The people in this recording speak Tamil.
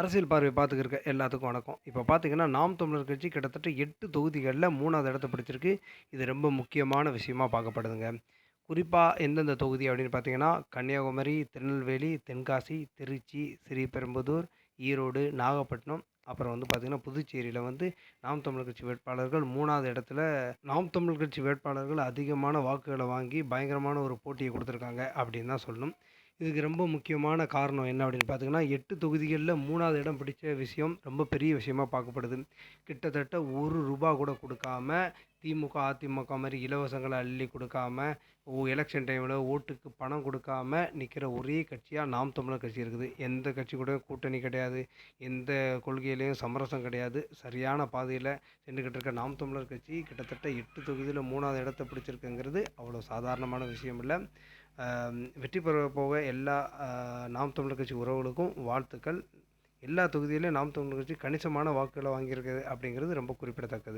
அரசியல் பார்வை பார்த்துக்கிருக்க எல்லாத்துக்கும் வணக்கம். இப்போ பார்த்தீங்கன்னா நாம் தமிழர் கட்சி கிட்டத்தட்ட எட்டு தொகுதிகளில் மூணாவது இடத்த பிடிச்சிருக்கு. இது ரொம்ப முக்கியமான விஷயமா பார்க்கப்படுதுங்க. குறிப்பாக எந்தெந்த தொகுதி அப்படின்னு பார்த்தீங்கன்னா கன்னியாகுமரி திருநெல்வேலி தென்காசி திருச்சி ஸ்ரீபெரும்புதூர் ஈரோடு நாகப்பட்டினம் அப்புறம் வந்து பார்த்திங்கன்னா புதுச்சேரியில் வந்து நாம் தமிழர் கட்சி வேட்பாளர்கள் மூணாவது இடத்துல நாம் தமிழர் கட்சி வேட்பாளர்கள் அதிகமான வாக்குகளை வாங்கி பயங்கரமான ஒரு போட்டியை கொடுத்துருக்காங்க அப்படின்னு தான் சொல்லணும். இதுக்கு ரொம்ப முக்கியமான காரணம் என்ன அப்படின்னு பார்த்தீங்கன்னா எட்டு தொகுதிகளில் மூணாவது இடம் பிடிச்ச விஷயம் ரொம்ப பெரிய விஷயமா பார்க்கப்படுது. கிட்டத்தட்ட ஒரு ரூபா கூட கொடுக்காம திமுக அதிமுக மாதிரி இலவசங்களை அள்ளி கொடுக்காம ஓ எலெக்ஷன் டைமில் ஓட்டுக்கு பணம் கொடுக்காம நிற்கிற ஒரே கட்சியாக நாம் தமிழர் கட்சி இருக்குது. எந்த கட்சி கூட கூட்டணி கிடையாது. எந்த கொள்கையிலையும் சமரசம் கிடையாது. சரியான பாதையில் சென்றுக்கிட்டு இருக்க நாம் தமிழர் கட்சி கிட்டத்தட்ட எட்டு தொகுதியில் மூணாவது இடத்த பிடிச்சிருக்குங்கிறது அவ்வளோ சாதாரணமான விஷயம் இல்லை. வெற்றி பெற போக எல்லா நாம் தமிழர் கட்சி உறவுகளுக்கும் வாழ்த்துக்கள். எல்லா தொகுதியிலும் நாம் தமிழர் கட்சி கணிசமான வாக்குகளை வாங்கியிருக்குது அப்படிங்கிறது ரொம்ப குறிப்பிடத்தக்கது.